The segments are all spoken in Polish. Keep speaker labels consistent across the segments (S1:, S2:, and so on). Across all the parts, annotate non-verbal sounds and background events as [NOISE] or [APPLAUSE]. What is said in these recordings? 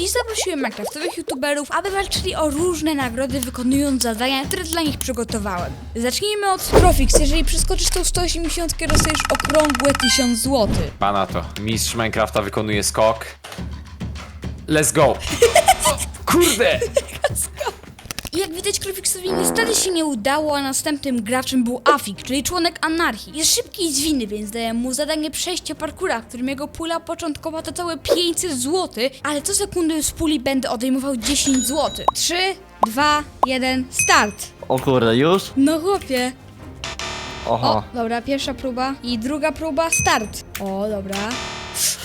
S1: Dziś zaprosiłem Minecraftowych youtuberów, aby walczyli o różne nagrody, wykonując zadania, które dla nich przygotowałem. Zacznijmy od Profix. Jeżeli przeskoczysz tą 180, dostajesz okrągłe 1000 zł.
S2: Pana to. Mistrz Minecrafta wykonuje skok. Let's go! O, [LAUGHS] kurde!
S1: I jak widać, Krofixowi niestety się nie udało, a następnym graczem był Afik, czyli członek anarchii. Jest szybki i zwinny, więc daję mu zadanie przejścia parkura, którym jego pula początkowa to całe 500 zł, ale co sekundy z puli będę odejmował 10 zł. 3, 2, 1, start!
S3: O kurde, już?
S1: No chłopie.
S3: Oho.
S1: O, dobra, pierwsza próba i druga próba, start. O, dobra.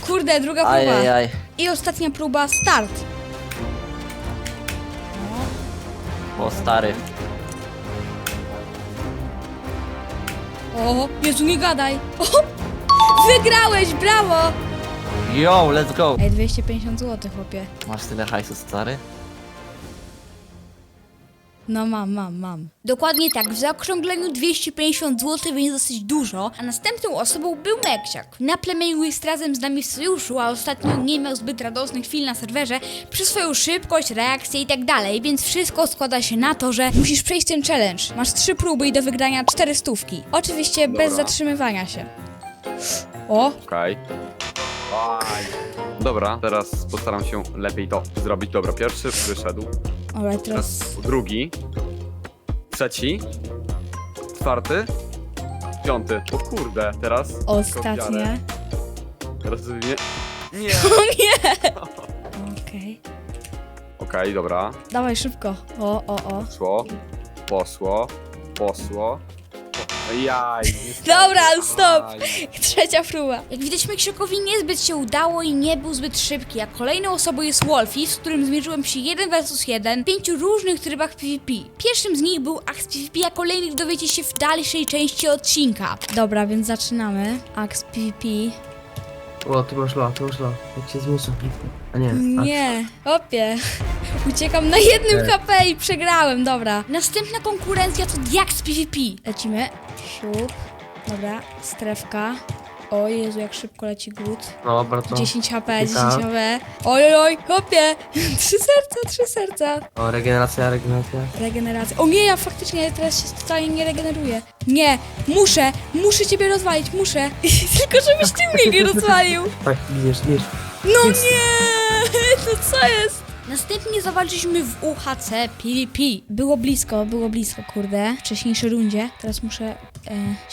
S1: Kurde, druga próba.
S3: Ajajaj.
S1: I ostatnia próba, start.
S3: O stary.
S1: O, Jezu, nie gadaj. O, wygrałeś, brawo!
S3: Yo, let's go.
S1: Ej, 250 zł, chłopie.
S3: Masz tyle hajsu, stary?
S1: No mam, mam, mam. Dokładnie tak, w zaokrągleniu 250 zł, więc dosyć dużo, a następną osobą był Meksiak. Na plemieniu jest razem z nami w sojuszu, a ostatnio nie miał zbyt radosnych chwil na serwerze przez swoją szybkość, reakcję i tak dalej, więc wszystko składa się na to, że musisz przejść ten challenge. Masz trzy próby i do wygrania cztery stówki. Oczywiście bez
S2: Dobra.
S1: zatrzymywania się. O,
S2: Okej. Aj. Dobra, teraz postaram się lepiej to zrobić. Dobra, pierwszy wyszedł.
S1: Ale teraz...
S2: Teraz drugi. Trzeci. Czwarty. Piąty. O kurde, teraz.
S1: Ostatnie.
S2: Teraz nie. Nie. [LAUGHS]
S1: O nie! [LAUGHS] Okej.
S2: Okej, dobra.
S1: Dawaj szybko. O, o, o.
S2: Poszło. Posło. Posło. Jaj.
S1: Dobra, stop. Trzecia próba. Jak widać, Meksiakowi niezbyt się udało i nie był zbyt szybki, a kolejną osobą jest Wolfie, z którym zmierzyłem się 1 vs 1 w pięciu różnych trybach PvP. Pierwszym z nich był Axe PvP, a kolejnych dowiecie się w dalszej części odcinka. Dobra, więc zaczynamy. Axe PvP.
S4: O, ty masz lo, ty masz lo. Jak się zmieszę. A nie. A,
S1: Nie, opie. [LAUGHS] Uciekam na jednym. HP i przegrałem, dobra. Następna konkurencja to Diax PvP. Lecimy. Siup. Dobra, strefka. O Jezu, jak szybko leci głód.
S4: no, bardzo.
S1: 10 HP, 10
S4: Tak.
S1: HP. Oj, oj, oj, hopie! Trzy serca, trzy serca.
S4: O, regeneracja, regeneracja.
S1: Regeneracja. O nie, ja faktycznie teraz się totalnie nie regeneruję. Nie, muszę, muszę ciebie rozwalić, muszę. [LAUGHS] Tylko żebyś ty mnie nie rozwalił. [LAUGHS]
S4: Tak, giniesz, giniesz.
S1: No nie, [LAUGHS] to co jest? Następnie zawalczyliśmy w UHC PvP. Było blisko, było blisko, kurde. W wcześniejszej rundzie. Teraz muszę e,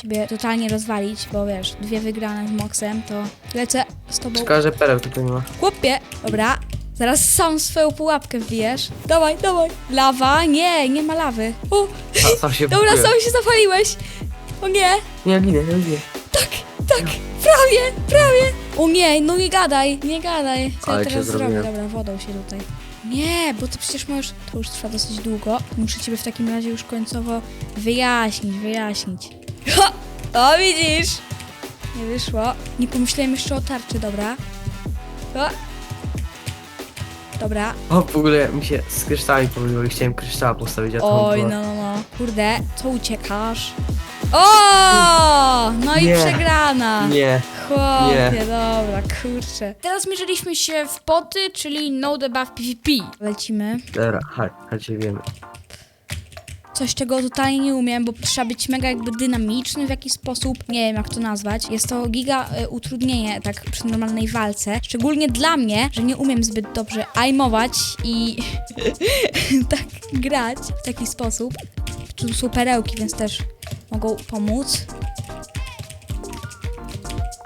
S1: ciebie totalnie rozwalić, bo wiesz, dwie wygrane z Moxem, to lecę z tobą.
S4: Szkoda, że pereł tylko nie ma.
S1: Chłopie, dobra. Zaraz sam swoją pułapkę wbijesz. Dawaj, dawaj. Lawa? Nie, nie ma lawy. O,
S4: A, sam się [LAUGHS]
S1: dobra, sam się zapaliłeś. O nie,
S4: Nie, ginę, nie ginę.
S1: tak, tak, prawie, prawie. O nie, no nie gadaj, nie gadaj. Co ja
S4: Ale cię
S1: teraz zrobię?
S4: zrobiłem.
S1: Dobra, wodą się tutaj. Nie, bo ty przecież możesz... To już trwa dosyć długo. Muszę ciebie w takim razie już końcowo wyjaśnić, wyjaśnić. Ha! O, widzisz? Nie wyszło. Nie pomyślałem jeszcze o tarczy, dobra. O. Dobra,
S4: O, w ogóle mi się z kryształami pomyliło i chciałem kryształa postawić, a to
S1: Oj, no, no, no. Kurde, co uciekasz? O! No i
S4: Nie.
S1: przegrana.
S4: Nie.
S1: Chłopie,
S4: Nie.
S1: dobra, kurczę. Teraz mierzyliśmy się w poty, czyli no debuff PvP. Lecimy.
S4: Dobra, chodź, chodź, wiemy.
S1: Coś, czego totalnie nie umiem, bo trzeba być mega jakby dynamiczny w jakiś sposób. Nie wiem, jak to nazwać. Jest to giga y, utrudnienie tak przy normalnej walce. Szczególnie dla mnie, że nie umiem zbyt dobrze aimować i [LAUGHS] tak grać w taki sposób. Tu są perełki, więc też mogą pomóc.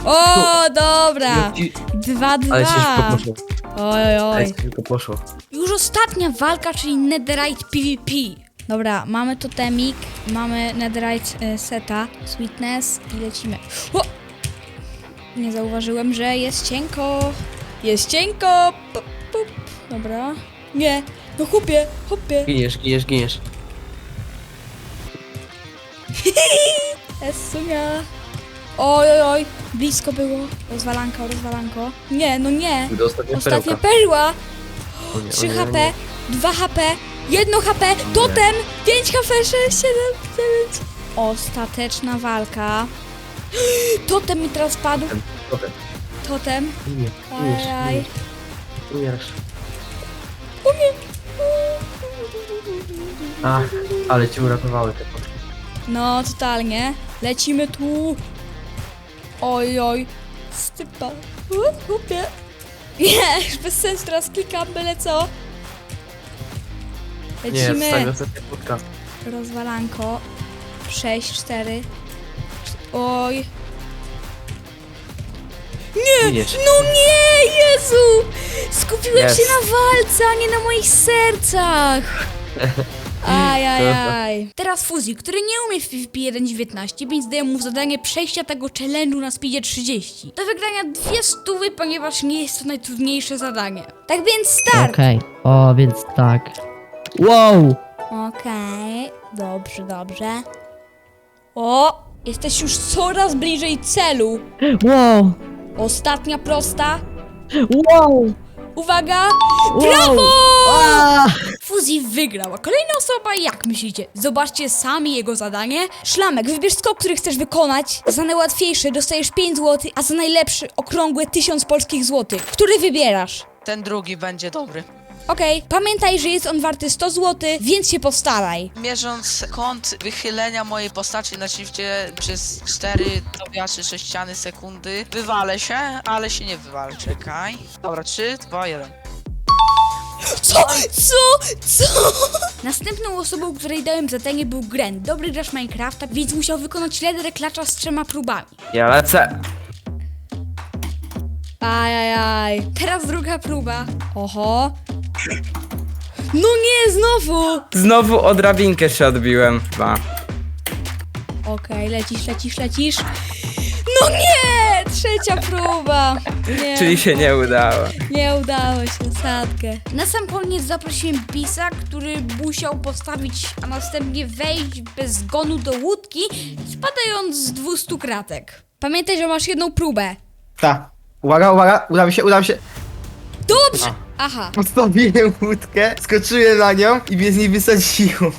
S1: O, dobra!
S4: I-
S1: Dwa,
S4: Ale się szybko
S1: dwa.
S4: poszło.
S1: Oj, oj,
S4: Ale
S1: oj.
S4: się szybko poszło.
S1: Już ostatnia walka, czyli Netherite PvP. Dobra, mamy totemik, mamy Netherite y, seta, Sweetness i lecimy. O! Nie zauważyłem, że jest cienko. Jest cienko! Pup, pup. Dobra. Nie, no chłopie, chłopie.
S4: Giniesz, giniesz, giniesz. [LAUGHS]
S1: Esunia. Oj, oj, oj, blisko było. Rozwalanko, rozwalanko. Nie, no nie.
S4: Do ostatnia
S1: Ostatnia
S4: perełka.
S1: perła.
S4: O nie, o
S1: 3
S4: nie, o
S1: HP,
S4: nie.
S1: 2 HP, 1 HP, totem, 5 HP, 6, 7, 9. Ostateczna walka. [GASPS] Totem mi teraz padł.
S4: Potem,
S1: Totem.
S4: Ginie, giniesz,
S1: Ajaj.
S4: giniesz. Umierasz. Ach, ale cię uratowały te potki.
S1: No, totalnie. Lecimy tu. Oj, oj. Stypa. Głupie. Nie, już bez sensu teraz klikam, byle co.
S4: Nie,
S1: Lecimy.
S4: wstawię ostatnia potka.
S1: Rozwalanko. 6, 4. Oj.
S3: Widzisz?
S1: No nie, Jezu! Skupiłem
S3: Jest.
S1: się na walce, a nie na moich sercach. [LAUGHS] Ajajaj. Teraz Fuzji, który nie umie w PvP 1.19, więc daję mu zadanie przejścia tego challenge'u na speedzie 30. Do wygrania dwie stówy, ponieważ nie jest to najtrudniejsze zadanie. Tak więc start!
S5: Okej, o, więc tak. Wow!
S1: Okej, dobrze, dobrze. O, jesteś już coraz bliżej celu.
S5: Wow!
S1: Ostatnia prosta.
S5: Wow!
S1: Uwaga!
S5: wow.
S1: Brawo!
S5: A!
S1: Fuzji wygrał, a kolejna osoba, jak myślicie? Zobaczcie sami jego zadanie. Szlamek, wybierz skok, który chcesz wykonać. Za najłatwiejszy dostajesz 5 zł, a za najlepszy okrągłe 1000 polskich złotych. Który wybierasz?
S6: Ten drugi będzie dobry.
S1: Okej, pamiętaj, że jest on warty 100 zł, więc się postaraj.
S6: Mierząc kąt wychylenia mojej postaci na shifcie przez 4 tobiaszy sześciany sekundy, wywalę się, ale się nie wywalę. Czekaj. Dobra, 3, 2, 1.
S1: Co? Co? Co? Następną osobą, której dałem zadanie był Gren, dobry gracz Minecrafta, więc musiał wykonać leder klacza z trzema próbami.
S7: Ja lecę.
S1: Ajajaj. Teraz druga próba. Oho. No nie, znowu!
S7: Znowu o drabinkę się odbiłem. Dwa.
S1: Okej, lecisz, lecisz, lecisz. No nie! Trzecia próba. Nie,
S7: Czyli się nie udało.
S1: nie udało się, sadkę. Na sam koniec zaprosiłem Bisa, który musiał postawić, a następnie wejść bez zgonu do łódki, spadając z 200 kratek. Pamiętaj, że masz jedną próbę.
S8: Tak. Uwaga, uwaga, uda mi się, uda mi się.
S1: Dobrze! Aha.
S8: Postawiłem łódkę, skoczyłem na nią i mnie z niej wysadziło.